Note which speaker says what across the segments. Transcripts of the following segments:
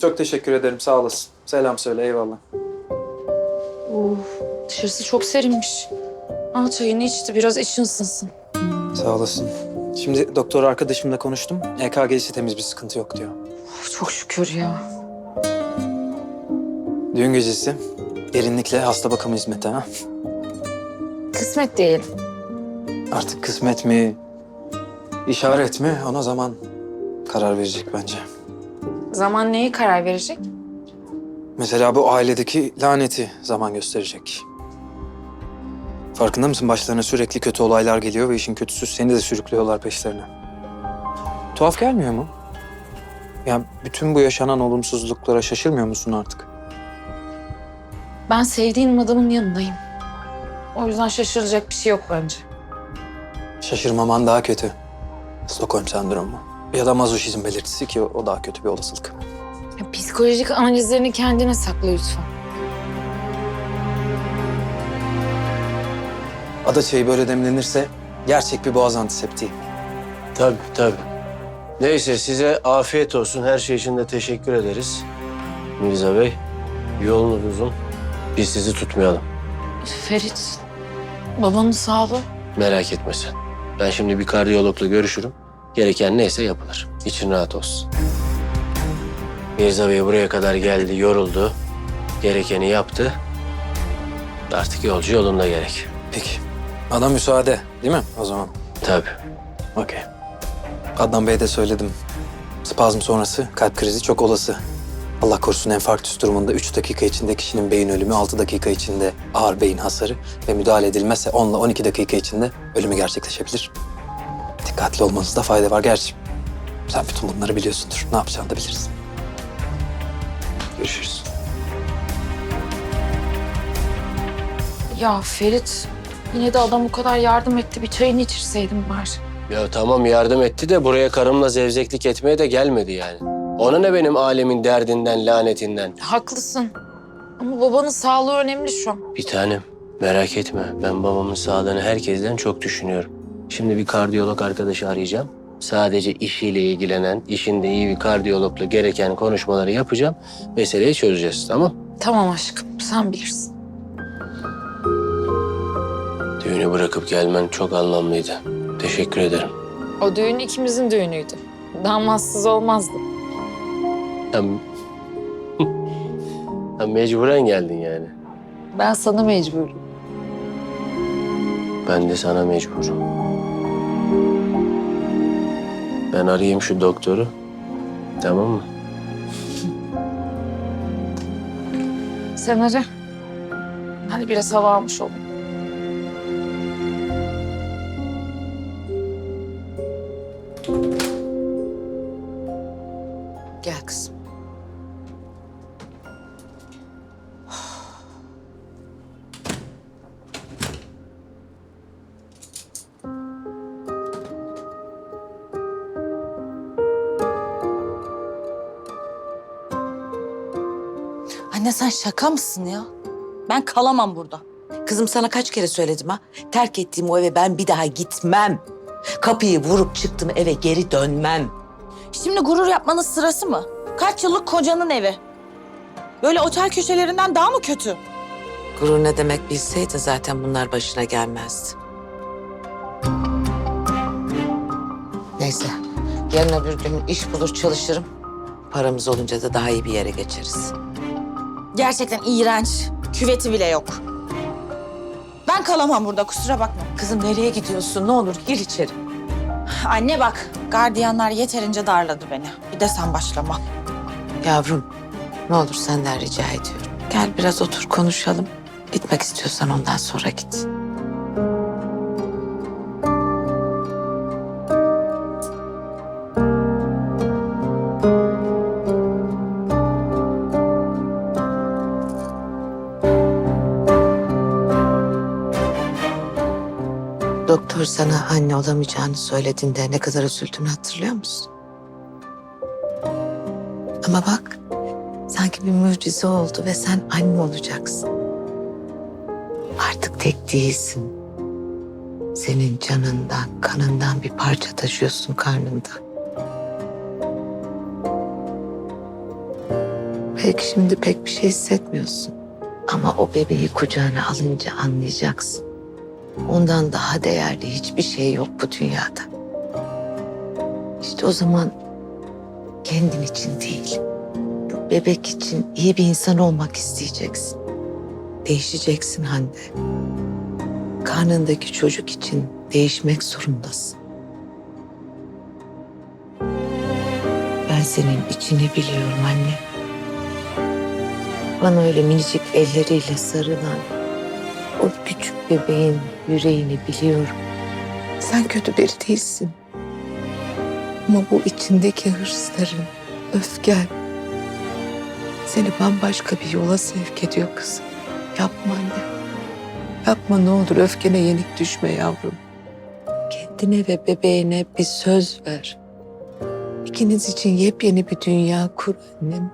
Speaker 1: Çok teşekkür ederim sağ olasın. Selam söyle eyvallah.
Speaker 2: Of, dışarısı çok serinmiş. Al çayını içti biraz için ısınsın.
Speaker 1: Sağ olasın. Şimdi doktor arkadaşımla konuştum. EKG'si temiz bir sıkıntı yok diyor.
Speaker 2: Of, çok şükür ya.
Speaker 1: Düğün gecesi derinlikle hasta bakımı hizmeti ha.
Speaker 2: Kısmet diyelim.
Speaker 1: Artık kısmet mi, işaret mi ona zaman karar verecek bence.
Speaker 2: Zaman neyi karar verecek?
Speaker 1: Mesela bu ailedeki laneti zaman gösterecek. Farkında mısın? Başlarına sürekli kötü olaylar geliyor ve işin kötüsü seni de sürüklüyorlar peşlerine. Tuhaf gelmiyor mu? Ya bütün bu yaşanan olumsuzluklara şaşırmıyor musun artık?
Speaker 2: Ben sevdiğim adamın yanındayım. O yüzden şaşıracak bir şey yok bence.
Speaker 1: Şaşırmaman daha kötü. Stockholm sendromu. Ya da mazoşizm belirtisi ki o daha kötü bir olasılık.
Speaker 2: Ya, psikolojik analizlerini kendine sakla lütfen.
Speaker 1: Ada çayı böyle demlenirse gerçek bir boğaz antiseptiği.
Speaker 3: Tabii tabii. Neyse size afiyet olsun. Her şey için de teşekkür ederiz. Mirza Bey, yolunuz uzun. Biz sizi tutmayalım.
Speaker 2: Ferit, babanın sağlığı.
Speaker 3: Merak etme sen. Ben şimdi bir kardiyologla görüşürüm. Gereken neyse yapılır. İçin rahat olsun. Mirza Bey buraya kadar geldi, yoruldu. Gerekeni yaptı. Artık yolcu yolunda gerek.
Speaker 1: Peki. Bana müsaade değil mi o zaman?
Speaker 3: Tabii.
Speaker 1: Okey. Adnan Bey'e de söyledim. Spazm sonrası kalp krizi çok olası. Allah korusun enfarktüs durumunda 3 dakika içinde kişinin beyin ölümü, 6 dakika içinde ağır beyin hasarı ve müdahale edilmezse 10 ile 12 dakika içinde ölümü gerçekleşebilir. Dikkatli olmanızda fayda var. Gerçi sen bütün bunları biliyorsundur. Ne yapacağını da bilirsin. Görüşürüz.
Speaker 2: Ya Ferit, yine de adam o kadar yardım etti. Bir çayını içirseydim bari.
Speaker 3: Ya tamam yardım etti de buraya karımla zevzeklik etmeye de gelmedi yani. Ona ne benim alemin derdinden, lanetinden?
Speaker 2: Haklısın. Ama babanın sağlığı önemli şu an.
Speaker 3: Bir tanem merak etme. Ben babamın sağlığını herkesten çok düşünüyorum. Şimdi bir kardiyolog arkadaşı arayacağım. Sadece işiyle ilgilenen, işinde iyi bir kardiyologla gereken konuşmaları yapacağım. Meseleyi çözeceğiz tamam?
Speaker 2: Tamam aşkım, sen bilirsin.
Speaker 3: Düğünü bırakıp gelmen çok anlamlıydı. Teşekkür ederim.
Speaker 2: O düğün ikimizin düğünüydü. Damatsız olmazdı.
Speaker 3: Hem... Hem mecburen geldin yani.
Speaker 2: Ben sana mecburum.
Speaker 3: Ben de sana mecburum. Ben arayayım şu doktoru. Tamam mı?
Speaker 2: Sen ara. Hadi biraz hava almış olayım.
Speaker 4: Anne sen şaka mısın ya? Ben kalamam burada.
Speaker 5: Kızım sana kaç kere söyledim ha? Terk ettiğim o eve ben bir daha gitmem. Kapıyı vurup çıktım eve geri dönmem.
Speaker 4: Şimdi gurur yapmanın sırası mı? Kaç yıllık kocanın evi. Böyle otel köşelerinden daha mı kötü?
Speaker 5: Gurur ne demek bilseydin zaten bunlar başına gelmezdi. Neyse yarın öbür gün iş bulur çalışırım. Paramız olunca da daha iyi bir yere geçeriz.
Speaker 4: Gerçekten iğrenç. Küveti bile yok. Ben kalamam burada kusura bakma.
Speaker 5: Kızım nereye gidiyorsun ne olur gir içeri.
Speaker 4: Anne bak gardiyanlar yeterince darladı beni. Bir de sen başlama.
Speaker 5: Yavrum ne olur senden rica ediyorum. Gel biraz otur konuşalım. Gitmek istiyorsan ondan sonra git. Doktor sana anne olamayacağını söylediğinde ne kadar üzüldüğünü hatırlıyor musun? Ama bak sanki bir mucize oldu ve sen anne olacaksın. Artık tek değilsin. Senin canından, kanından bir parça taşıyorsun karnında. Belki şimdi pek bir şey hissetmiyorsun. Ama o bebeği kucağına alınca anlayacaksın. Ondan daha değerli hiçbir şey yok bu dünyada. İşte o zaman kendin için değil, bebek için iyi bir insan olmak isteyeceksin. Değişeceksin Hande. Karnındaki çocuk için değişmek zorundasın. Ben senin içini biliyorum anne. Bana öyle minicik elleriyle sarılan bebeğin yüreğini biliyorum. Sen kötü biri değilsin. Ama bu içindeki hırsların, öfken seni bambaşka bir yola sevk ediyor kızım. Yapma anne. Yapma ne olur öfkene yenik düşme yavrum. Kendine ve bebeğine bir söz ver. İkiniz için yepyeni bir dünya kur annem.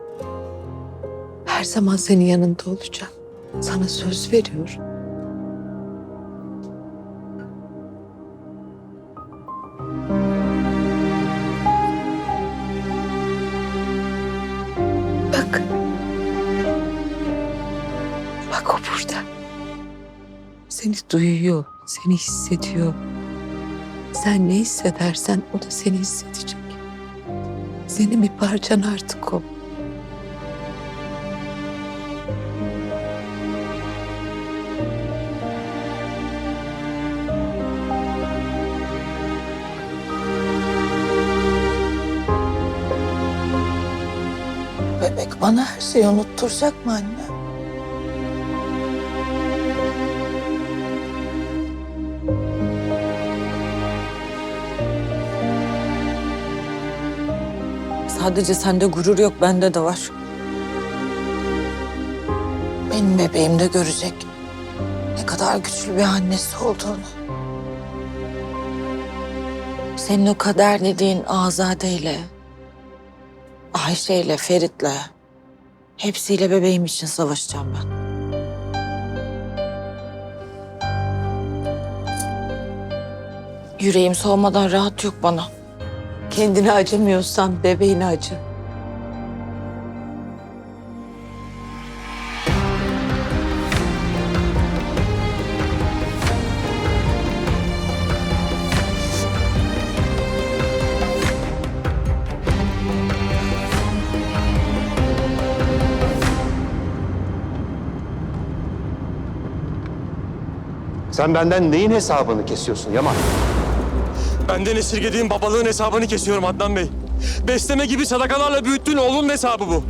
Speaker 5: Her zaman senin yanında olacağım. Sana söz veriyorum. Duyuyor, seni hissediyor. Sen ne hissedersen o da seni hissedecek. Senin bir parçan artık o.
Speaker 4: Bebek bana her şeyi unutturacak mı anne? Sadece sende gurur yok, bende de var. Benim bebeğim de görecek ne kadar güçlü bir annesi olduğunu. Senin o kader dediğin Azade'yle, Ayşe'yle, Ferit'le hepsiyle bebeğim için savaşacağım ben. Yüreğim soğumadan rahat yok bana.
Speaker 5: Kendine acımıyorsan bebeğine acı.
Speaker 6: Sen benden neyin hesabını kesiyorsun Yaman?
Speaker 7: Benden esirgediğin babalığın hesabını kesiyorum Adnan Bey. Besleme gibi sadakalarla büyüttüğün oğlun hesabı bu.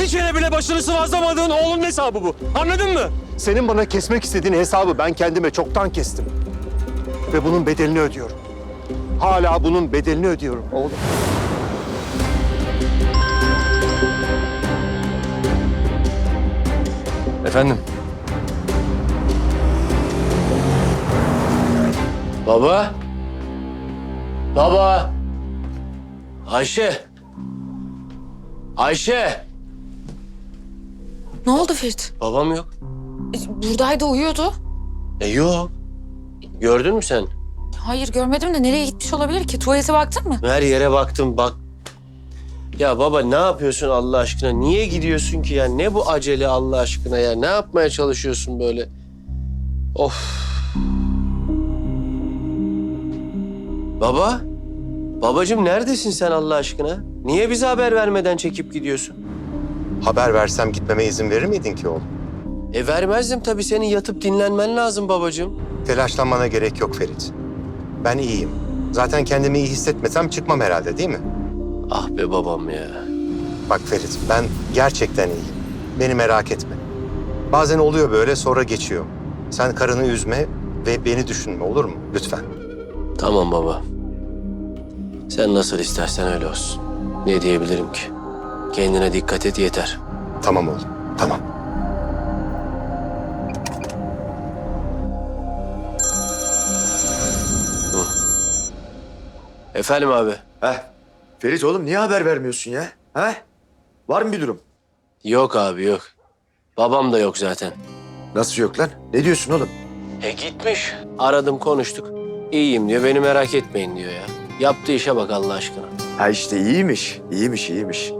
Speaker 7: Bir kere bile başını sıvazlamadığın oğlun hesabı bu. Anladın mı?
Speaker 6: Senin bana kesmek istediğin hesabı ben kendime çoktan kestim. Ve bunun bedelini ödüyorum. Hala bunun bedelini ödüyorum oğlum.
Speaker 7: Efendim?
Speaker 3: Baba. Baba. Ayşe. Ayşe.
Speaker 2: Ne oldu Ferit?
Speaker 3: Babam yok.
Speaker 2: E, Buradaydı uyuyordu.
Speaker 3: E yok. Gördün mü sen?
Speaker 2: Hayır görmedim de nereye gitmiş olabilir ki? Tuvalete baktın mı?
Speaker 3: Her yere baktım bak. Ya baba ne yapıyorsun Allah aşkına? Niye gidiyorsun ki ya? Ne bu acele Allah aşkına ya? Ne yapmaya çalışıyorsun böyle? Of. Baba? Babacığım neredesin sen Allah aşkına? Niye bize haber vermeden çekip gidiyorsun?
Speaker 6: Haber versem gitmeme izin verir miydin ki oğlum?
Speaker 3: E vermezdim tabii senin yatıp dinlenmen lazım babacığım.
Speaker 6: Telaşlanmana gerek yok Ferit. Ben iyiyim. Zaten kendimi iyi hissetmesem çıkmam herhalde değil mi?
Speaker 3: Ah be babam ya.
Speaker 6: Bak Ferit ben gerçekten iyiyim. Beni merak etme. Bazen oluyor böyle sonra geçiyor. Sen karını üzme ve beni düşünme olur mu? Lütfen.
Speaker 3: Tamam baba. Sen nasıl istersen öyle olsun. Ne diyebilirim ki? Kendine dikkat et yeter.
Speaker 6: Tamam oğlum. Tamam.
Speaker 3: Efendim abi.
Speaker 8: Heh. Ferit oğlum niye haber vermiyorsun ya? Heh. Var mı bir durum?
Speaker 3: Yok abi yok. Babam da yok zaten.
Speaker 8: Nasıl yok lan? Ne diyorsun oğlum?
Speaker 3: E gitmiş. Aradım konuştuk. İyiyim diyor beni merak etmeyin diyor ya. Yaptığı işe bak Allah aşkına.
Speaker 8: Ha işte iyiymiş. iyiymiş iyiymiş.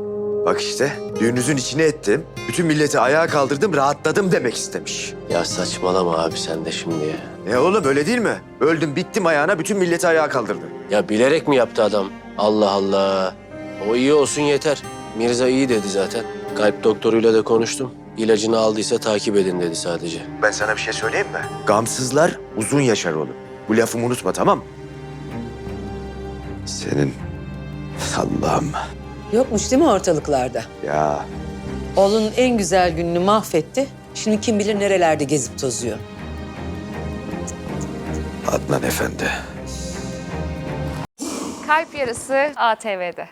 Speaker 8: Bak işte düğününüzün içine ettim. Bütün milleti ayağa kaldırdım, rahatladım demek istemiş.
Speaker 3: Ya saçmalama abi sen de şimdi ya.
Speaker 8: E oğlum öyle değil mi? Öldüm bittim ayağına bütün milleti ayağa kaldırdı.
Speaker 3: Ya bilerek mi yaptı adam? Allah Allah. O iyi olsun yeter. Mirza iyi dedi zaten. Kalp doktoruyla da konuştum. İlacını aldıysa takip edin dedi sadece.
Speaker 8: Ben sana bir şey söyleyeyim mi? Gamsızlar uzun yaşar oğlum. Bu lafımı unutma tamam mı? Senin Allah'ım
Speaker 9: Yokmuş değil mi ortalıklarda?
Speaker 8: ya.
Speaker 9: Oğlunun en güzel gününü mahvetti. Şimdi kim bilir nerelerde gezip tozuyor.
Speaker 8: Adnan Efendi.
Speaker 10: Kalp Yarısı ATV'de.